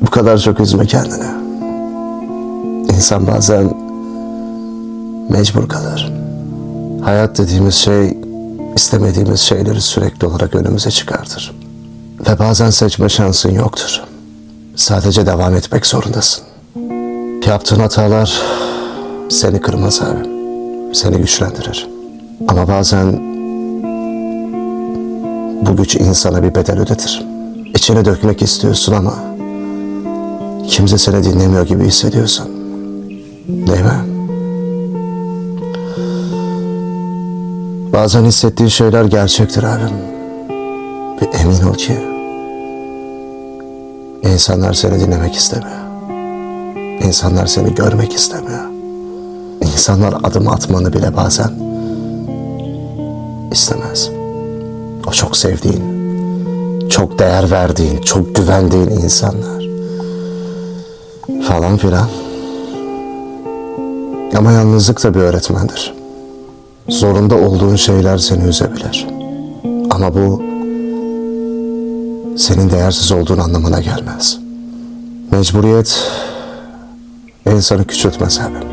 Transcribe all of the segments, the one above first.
Bu kadar çok üzme kendini. İnsan bazen mecbur kalır. Hayat dediğimiz şey istemediğimiz şeyleri sürekli olarak önümüze çıkartır. Ve bazen seçme şansın yoktur. Sadece devam etmek zorundasın. Yaptığın hatalar seni kırmaz abi. Seni güçlendirir. Ama bazen bu güç insana bir bedel ödetir. İçine dökmek istiyorsun ama kimse seni dinlemiyor gibi hissediyorsun. Değil mi? Bazen hissettiğin şeyler gerçektir abim. Ve emin ol ki insanlar seni dinlemek istemiyor. İnsanlar seni görmek istemiyor. İnsanlar adım atmanı bile bazen istemez. O çok sevdiğin, çok değer verdiğin, çok güvendiğin insanlar falan filan. Ama yalnızlık da bir öğretmendir. Zorunda olduğun şeyler seni üzebilir. Ama bu senin değersiz olduğun anlamına gelmez. Mecburiyet insanı küçültmez abi.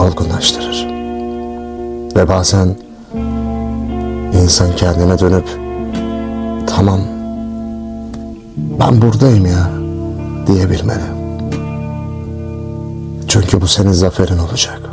Olgunlaştırır. Ve bazen insan kendine dönüp tamam ben buradayım ya diyebilmeli. Çünkü bu senin zaferin olacak.